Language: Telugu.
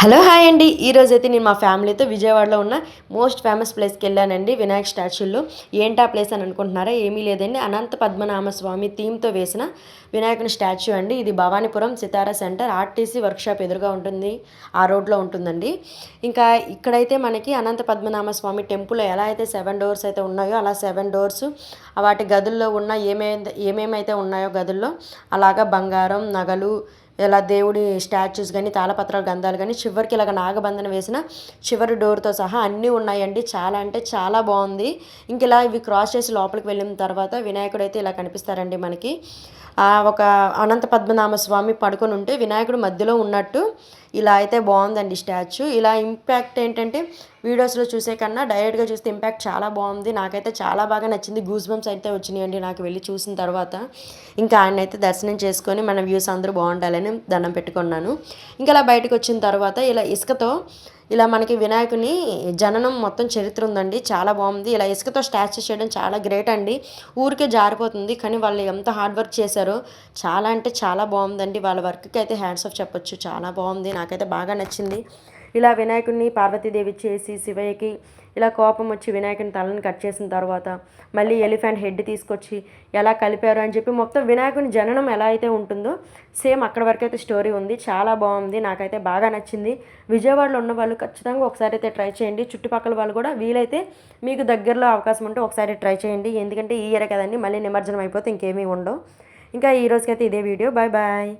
హలో హాయ్ అండి. ఈరోజు అయితే నేను మా ఫ్యామిలీతో విజయవాడలో ఉన్న మోస్ట్ ఫేమస్ ప్లేస్కి వెళ్ళానండి వినాయక స్టాచ్యూలో. ఏంటా ప్లేస్ అని అనుకుంటున్నారా? ఏమీ లేదండి. అనంత పద్మనాభ స్వామి థీమ్తో వేసిన వినాయకుని స్టాచ్యూ అండి. ఇది Bhavanipuram Sitara centre RTC workshop ఎదురుగా ఉంటుంది. ఆ రోడ్లో ఉంటుందండి. ఇంకా ఇక్కడైతే మనకి అనంత పద్మనాభ స్వామి టెంపుల్ ఎలా అయితే సెవెన్ డోర్స్ అయితే ఉన్నాయో అలా సెవెన్ డోర్స్ వాటి గదుల్లో ఉన్న ఏమేమి ఏమేమైతే ఉన్నాయో గదుల్లో అలాగా బంగారం నగలు ఇలా దేవుడి స్టాచ్యూస్ కానీ తాళపత్రాలు గంధాలు కానీ చివరికి ఇలాగ నాగబంధన వేసిన చివరి డోర్తో సహా అన్నీ ఉన్నాయండి. చాలా అంటే చాలా బాగుంది. ఇంక ఇలా ఇవి క్రాస్ చేసి లోపలికి వెళ్ళిన తర్వాత వినాయకుడు అయితే ఇలా కనిపిస్తారండి మనకి. ఒక అనంత పద్మనాభ స్వామి పడుకొని ఉంటే వినాయకుడు మధ్యలో ఉన్నట్టు ఇలా అయితే బాగుందండి స్టాచ్యూ. ఇలా ఇంపాక్ట్ ఏంటంటే వీడియోస్లో చూసే కన్నా డైరెక్ట్గా చూస్తే ఇంపాక్ట్ చాలా బాగుంది. నాకైతే చాలా బాగా నచ్చింది. గూస్ బంప్స్ అయితే వచ్చినాయండి నాకు వెళ్ళి చూసిన తర్వాత. ఇంకా ఆయన అయితే దర్శనం చేసుకొని మన వ్యూస్ అందరూ బాగుండాలని దండం పెట్టుకున్నాను. ఇంకా అలా బయటకు వచ్చిన తర్వాత ఇలా ఇసుకతో ఇలా మనకి వినాయకుని జననం మొత్తం చరిత్ర ఉందండి. చాలా బాగుంది. ఇలా ఇసుకతో స్టాచ్యూ చేయడం చాలా గ్రేట్ అండి. ఊరికే జారిపోతుంది కానీ వాళ్ళు ఎంత హార్డ్ వర్క్ చేశారో చాలా అంటే చాలా బాగుందండి. వాళ్ళ వర్క్కి అయితే హ్యాండ్స్ ఆఫ్ చెప్పొచ్చు. చాలా బాగుంది. నాకైతే బాగా నచ్చింది. ఇలా వినాయకుడిని పార్వతీదేవి చేసి శివయ్యకి ఇలా కోపం వచ్చి వినాయకుని తలని కట్ చేసిన తర్వాత మళ్ళీ ఎలిఫెంట్ హెడ్ తీసుకొచ్చి ఎలా కలిపారు అని చెప్పి మొత్తం వినాయకుని జననం ఎలా అయితే ఉంటుందో సేమ్ అక్కడ వరకు అయితే స్టోరీ ఉంది. చాలా బాగుంది. నాకైతే బాగా నచ్చింది. విజయవాడలో ఉన్న వాళ్ళు ఖచ్చితంగా ఒకసారి అయితే ట్రై చేయండి. చుట్టుపక్కల వాళ్ళు కూడా వీలైతే మీకు దగ్గరలో అవకాశం ఉంటే ఒకసారి ట్రై చేయండి. ఎందుకంటే ఈ ఇయర్ కదండి. మళ్ళీ నిమజ్జనం అయిపోతే ఇంకేమీ ఉండవు. ఇంకా ఈ రోజుకైతే ఇదే వీడియో. Bye bye